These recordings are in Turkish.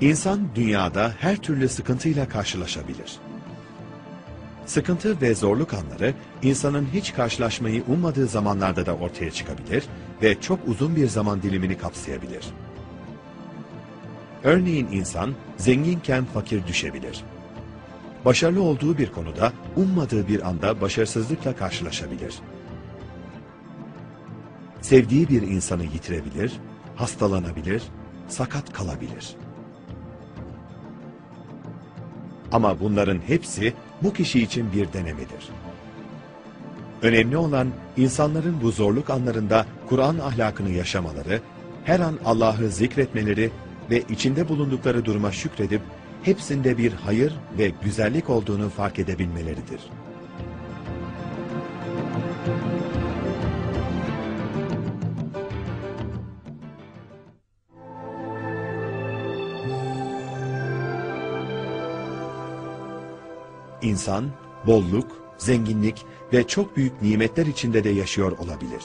İnsan dünyada her türlü sıkıntıyla karşılaşabilir. Sıkıntı ve zorluk anları insanın hiç karşılaşmayı ummadığı zamanlarda da ortaya çıkabilir ve çok uzun bir zaman dilimini kapsayabilir. Örneğin insan zenginken fakir düşebilir. Başarılı olduğu bir konuda ummadığı bir anda başarısızlıkla karşılaşabilir. Sevdiği bir insanı yitirebilir, hastalanabilir, sakat kalabilir. Ama bunların hepsi bu kişi için bir denemedir. Önemli olan insanların bu zorluk anlarında Kur'an ahlakını yaşamaları, her an Allah'ı zikretmeleri ve içinde bulundukları duruma şükredip hepsinde bir hayır ve güzellik olduğunu fark edebilmeleridir. İnsan, bolluk, zenginlik ve çok büyük nimetler içinde de yaşıyor olabilir.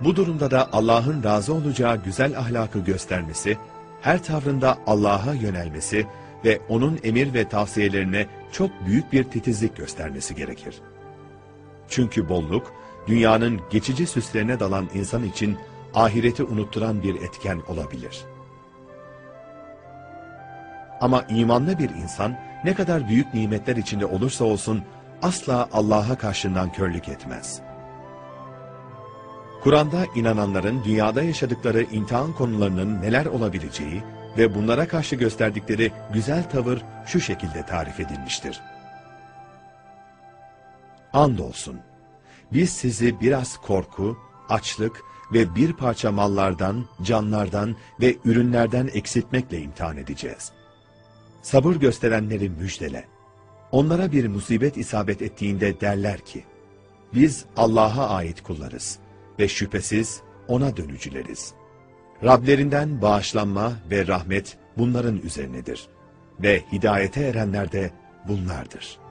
Bu durumda da Allah'ın razı olacağı güzel ahlakı göstermesi, her tavrında Allah'a yönelmesi ve O'nun emir ve tavsiyelerine çok büyük bir titizlik göstermesi gerekir. Çünkü bolluk, dünyanın geçici süslerine dalan insan için ahireti unutturan bir etken olabilir. Ama imanlı bir insan, ne kadar büyük nimetler içinde olursa olsun, asla Allah'a karşı nankörlük etmez. Kur'an'da inananların dünyada yaşadıkları imtihan konularının neler olabileceği ve bunlara karşı gösterdikleri güzel tavır şu şekilde tarif edilmiştir. Andolsun, biz sizi biraz korku, açlık ve bir parça mallardan, canlardan ve ürünlerden eksiltmekle imtihan edeceğiz. Sabır gösterenleri müjdele. Onlara bir musibet isabet ettiğinde derler ki, biz Allah'a ait kullarız ve şüphesiz O'na dönücüleriz. Rablerinden bağışlanma ve rahmet bunların üzerinedir. Ve hidayete erenler de bunlardır.